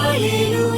Hallelujah.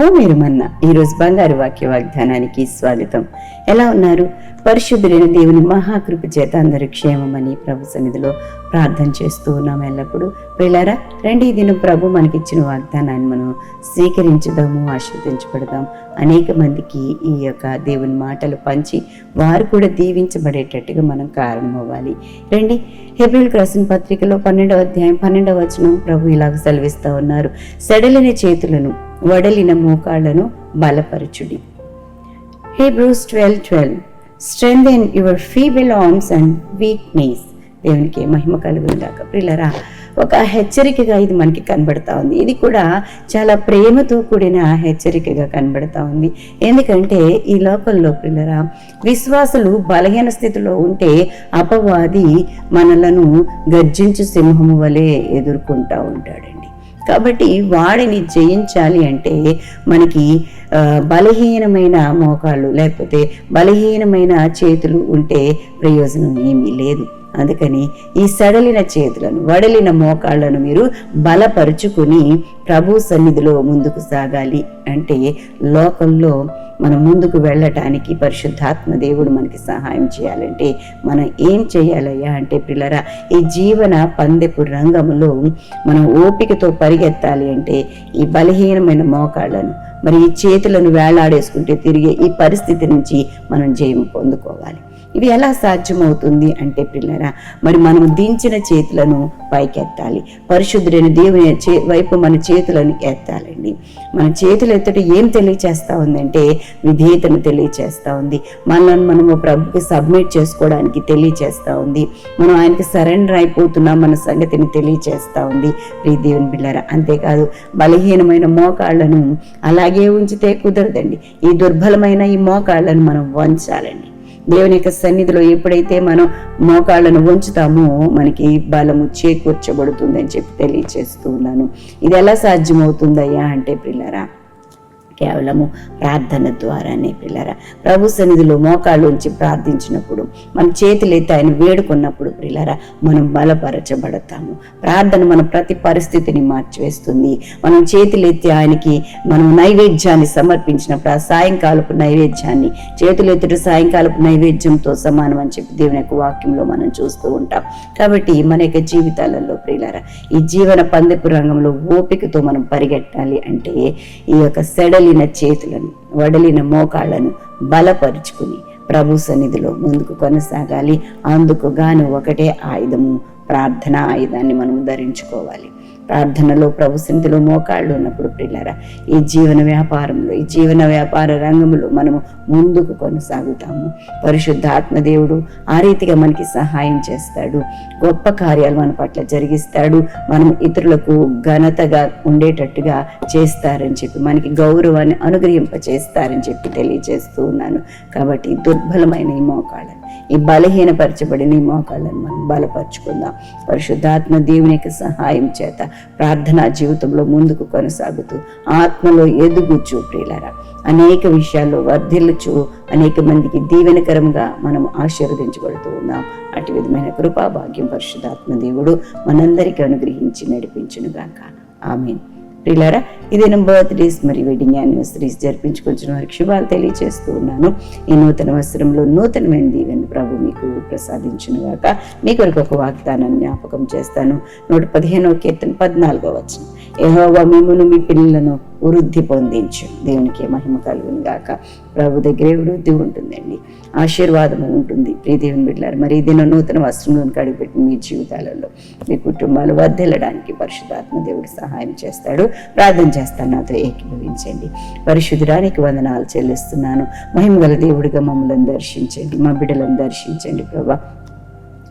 ఓ మీరు మన్న ఈరోజు బంగారు వాక్య వాగ్దానానికి స్వాగతం. ఎలా ఉన్నారు? పరిశుద్ధులైన దేవుని మహాకృప చేత అందరి క్షేమమని ప్రభు సన్నిధిలో ప్రార్థన చేస్తూ ఉన్నాం ఎల్లప్పుడూ. పిల్లరా రండి దినం ప్రభు మనకిచ్చిన వాగ్దానాన్ని మనం స్వీకరించుదాము ఆశీర్వదించబడదాం. అనేక మందికి ఈ యొక్క దేవుని మాటలు పంచి వారు కూడా దీవించబడేటట్టుగా మనం కారణమవ్వాలి. రండి హెబ్రిల్ రాసిన పత్రికలో పన్నెండవ అధ్యాయం పన్నెండవ వచనం ప్రభు ఇలాగ సెలవిస్తూ ఉన్నారు. సడలిన చేతులను వడలిన మోకాళ్ళను బలపరచుడి Hebrews twelve twelve strength your feeble arms and weakness దేవునికి మహిమ కలుగుందాక ప్రిల్లరా ఒక హెచ్చరికగా ఇది మనకి కనబడతా ఉంది. ఇది కూడా చాలా ప్రేమతో కూడిన హెచ్చరికగా కనబడతా ఉంది. ఎందుకంటే ఈ లోకంలో పిల్లరా విశ్వాసులు బలహీన స్థితిలో ఉంటే అపవాది మనలను గర్జించు సింహము వలె ఎదుర్కొంటా ఉంటాడు కాబట్టి వాడిని జయించాలి అంటే మనకి ఆ, బలహీనమైన మోకాళ్ళు లేకపోతే బలహీనమైన చేతులు ఉంటే ప్రయోజనం ఏమీ లేదు. అందుకని ఈ సడలిన చేతులను వడలిన మోకాళ్ళను మీరు బలపరుచుకుని ప్రభు సన్నిధిలో ముందుకు సాగాలి. అంటే లోకంలో మనం ముందుకు వెళ్ళటానికి పరిశుద్ధాత్మ దేవుడు మనకి సహాయం చేయాలంటే మనం ఏం చేయాలయ్యా అంటే పిల్లరా ఈ జీవన పందెపు రంగంలో మనం ఓపికతో పరిగెత్తాలి అంటే ఈ బలహీనమైన మోకాళ్ళను మరి ఈ చేతులను వేలాడేసుకుంటే తిరిగే ఈ పరిస్థితి నుంచి మనం జయం పొందుకోవాలి. ఇవి ఎలా సాధ్యమవుతుంది అంటే పిల్లరా మరి మనం దించిన చేతులను పైకెత్తాలి. పరిశుద్ధుడైన దేవుని చే వైపు మన చేతులను ఎత్తాలండి. మన చేతులు ఎత్తట ఏం తెలియచేస్తా ఉందంటే విధేయతను తెలియచేస్తా ఉంది. మనల్ని మనము ప్రభుకి సబ్మిట్ చేసుకోవడానికి తెలియచేస్తా ఉంది. మనం ఆయనకి సరెండర్ అయిపోతున్నాం మన సంగతిని తెలియచేస్తా ఉంది. ప్రీ దేవుని పిల్లరా అంతేకాదు బలహీనమైన మోకాళ్ళను అలాగే ఉంచితే కుదరదండి. ఈ దుర్బలమైన ఈ మోకాళ్ళను మనం వంచాలండి. దేవుని యొక్క సన్నిధిలో ఎప్పుడైతే మనం మోకాళ్ళను ఉంచుతామో మనకి బలము చేకూర్చబడుతుందని చెప్పి తెలియచేస్తూ ఉన్నాను. ఇది ఎలా సాధ్యమవుతుందయ్యా అంటే పిల్లరా కేవలము ప్రార్థన ద్వారానే పిల్లరా. ప్రభు సన్నిధిలో మోకాళ్ళుంచి ప్రార్థించినప్పుడు మన చేతులైతే ఆయన వేడుకున్నప్పుడు పిల్లరా మనం బలపరచబడతాము. ప్రార్థన మన ప్రతి పరిస్థితిని మార్చివేస్తుంది. మనం చేతులెత్తి ఆయనకి మనం నైవేద్యాన్ని సమర్పించినప్పుడు ఆ సాయంకాలపు నైవేద్యాన్ని చేతులెత్తుడు సాయంకాలపు నైవేద్యంతో సమానం అని చెప్పి దేవుని యొక్క వాక్యంలో మనం చూస్తూ ఉంటాం. కాబట్టి మన యొక్క జీవితాలలో ప్రియులారా ఈ జీవన పందెపు రంగంలో ఓపికతో మనం పరిగెట్టాలి అంటే ఈ యొక్క వడలిన చేతులను వడలిన మోకాళ్ళను బలపరుచుకుని ప్రభు సన్నిధిలో ముందుకు కొనసాగాలి. అందుకు గాను ఒకటే ఆయుధము ప్రార్థన ఆయుధాన్ని మనం ధరించుకోవాలి. ప్రార్థనలో ప్రభు సన్నిధిలో మోకాళ్ళు ఉన్నప్పుడు ప్రిల్లారా ఈ జీవన వ్యాపారంలో ఈ జీవన వ్యాపార రంగంలో మనము ముందుకు కొనసాగుతాము. పరిశుద్ధ ఆత్మదేవుడు ఆ రీతిగా మనకి సహాయం చేస్తాడు. గొప్ప కార్యాలు మన పట్ల జరిగిస్తాడు. మనం ఇతరులకు ఘనతగా ఉండేటట్టుగా చేస్తారని చెప్పి మనకి గౌరవాన్ని అనుగ్రహింప చేస్తారని చెప్పి తెలియజేస్తూ ఉన్నాను. కాబట్టి దుర్బలమైన ఈ మోకాళ్ళను ఈ బలహీనపరచబడిన ఈ మోకాళ్ళను మనం బలపరుచుకుందాం. పరిశుద్ధాత్మ దేవుని యొక్క సహాయం చేత ప్రార్థనా జీవితంలో ముందుకు కొనసాగుతూ ఆత్మలో ఎదుగుచు ప్రియులరా అనేక విషయాల్లో వర్ధిల్లుచు అనేక మందికి దీవెనకరంగా మనం ఆశీర్వదించబడుతూ ఉన్నాం. అటు విధమైన కృపా భాగ్యం పరిశుద్ధాత్మ దేవుడు మనందరికీ అనుగ్రహించి నడిపించునుగాక. ఆమెను. ప్రియులారా ఇది నా బర్త్డేస్ మరియు వెడ్డింగ్ యానివర్సరీస్ జరిపించుకొచ్చిన వారికి శుభాలు తెలియజేస్తూ ఉన్నాను. ఈ నూతన వస్త్రంలో నూతనమైన దీవెన ప్రభు మీకు ప్రసాదించిన గాక మీ కొరకు ఒక వాగ్దానం జ్ఞాపకం చేస్తాను. నూట పదిహేనో కీర్తన పద్నాలుగో వచ్చిన యహోవా మిమ్మును మీ పిల్లలను వృద్ధి పొందించు. దేవునికి మహిమ కలుగును గాక. ప్రభు దగ్గరే వృద్ధి ఉంటుందండి. ఆశీర్వాదం ఉంటుంది. ప్రీదేవిని బిడ్డలారు మరి దిన నూతన వస్త్రంలోని కడిపెట్టి మీ జీవితాలలో మీ కుటుంబాలు వర్ధిల్లడానికి పరిశుద్ధాత్మ దేవుడు సహాయం చేస్తాడు. ప్రార్థన చేస్తాను నాతో ఏకీభవించండి. పరిశుద్ధురానికి వందనాలు చెల్లిస్తున్నాను. మహిమగల దేవుడిగా మమ్మల్ని దర్శించండి. మా బిడ్డలను దర్శించండి ప్రభా.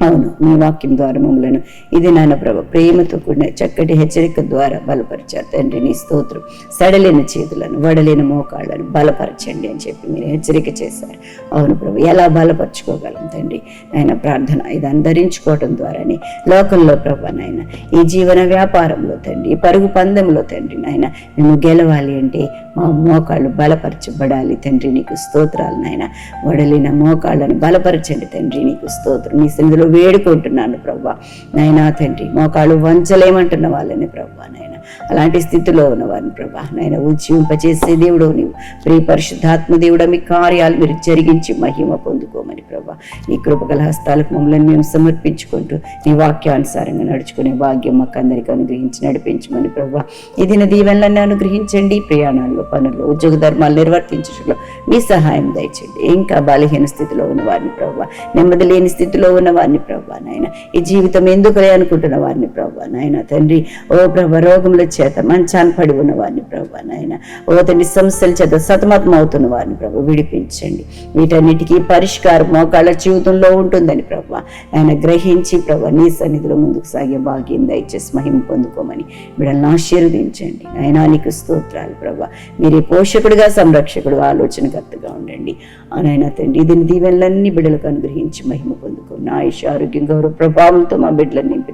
అవును మీ వాక్యం ద్వారా మమ్మలను ఇది నాన్న ప్రభ ప్రేమతో కూడిన చక్కటి హెచ్చరిక ద్వారా బలపరిచారు. తండ్రి నీ స్తోత్రం సడలిన చేతులను వడలేని మోకాళ్ళను బలపరచండి అని చెప్పి మీరు హెచ్చరిక చేశారు. అవును ప్రభు ఎలా బలపరచుకోగలం తండ్రి? ఆయన ప్రార్థన ఇదాన్ని ధరించుకోవటం ద్వారానే లోకంలో ప్రభా నాయన ఈ జీవన వ్యాపారంలో తండ్రి ఈ పరుగు పందెంలో తండ్రి నాయన మేము గెలవాలి అంటే మా మోకాళ్ళు బలపరచబడాలి తండ్రి నీకు స్తోత్రాలు నాయన. వడలిన మోకాళ్ళను బలపరచండి తండ్రి నీకు స్తోత్రం. నీ సన్నిధిలో వేడుకుంటున్నాను ప్రభా నాయనా తండ్రి మోకాళ్ళు వంచలేమంటున్న వాళ్ళని ప్రభా నాయన. అలాంటి స్థితిలో ఉన్నవారిని ప్రభా నాయన ఉజ్జీవింపచేసే దేవుడు నీవు. ప్రియ పరిశుద్ధాత్మ దేవుడ మీ కార్యాలు మీరు జరిగించి మహిమ పొందుకో ప్రభా నీ కృపగల హస్తాలకు మమ్మల్ని మేము సమర్పించుకుంటూ నీ వాక్యానుసారంగా నడుచుకునే భాగ్యం మాకు అందరికీ అనుగ్రహించి నడిపించమని ప్రభా ఈ దిన దీవెనలన్నీ అనుగ్రహించండి. ప్రయాణాల్లో పనుల్లో ఉద్యోగ ధర్మాలు నిర్వర్తించడంలో మీ సహాయం దయచండి ఇంకా బలహీన స్థితిలో ఉన్న వారిని ప్రభా నెమ్మది లేని స్థితిలో ఉన్న వారిని ప్రభా నాయన. ఈ జీవితం ఎందుకులే అనుకుంటున్న వారిని ప్రభా నాయన. తండ్రి ఓ ప్రభా రోగముల చేత మంచాన్ని పడి ఉన్న వారిని ప్రభా నాయన. ఓ తండ్రి సమస్యల చేత సతమతం అవుతున్న వారిని ప్రభా విడిపించండి. వీటన్నిటికీ పరిష్కారం మోకాళ్ళ జీవితంలో ఉంటుందని ప్రభా. ఆయన గ్రహించి ప్రభా నీ సన్నిధిలో ముందుకు సాగే భాగ్యం దయచేసి మహిమ పొందుకోమని బిడ్డలను ఆశీర్వదించండి. ఆయన నీకు స్తోత్రాలు ప్రభా. మీరే పోషకుడుగా సంరక్షకుడు ఆలోచనకర్తగా ఉండండి. ఆయన తండ్రి దీని దీవెనలన్నీ బిడ్డలకు అనుగ్రహించి మహిమ పొందుకోండి ఆయుష ఆరోగ్యం గౌరవ ప్రభావంతో మా బిడ్డలను నింపి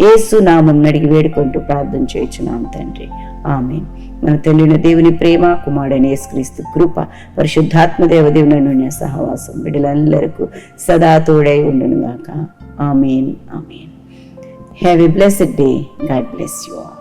ఏసు నామం అడిగి వేడుకుంటూ ప్రార్థన చేయించున్నాము తండ్రి. ఆమె మన తెలియని దేవుని ప్రేమ కుమారుడైన యేసుక్రీస్తు కృప పరిశుద్ధాత్మ దేవదేవుని నుండి సహవాసం బిడ్డలందరకు సదా తోడై ఉండునుగాక. Amen. Amen. Have a blessed day God bless you all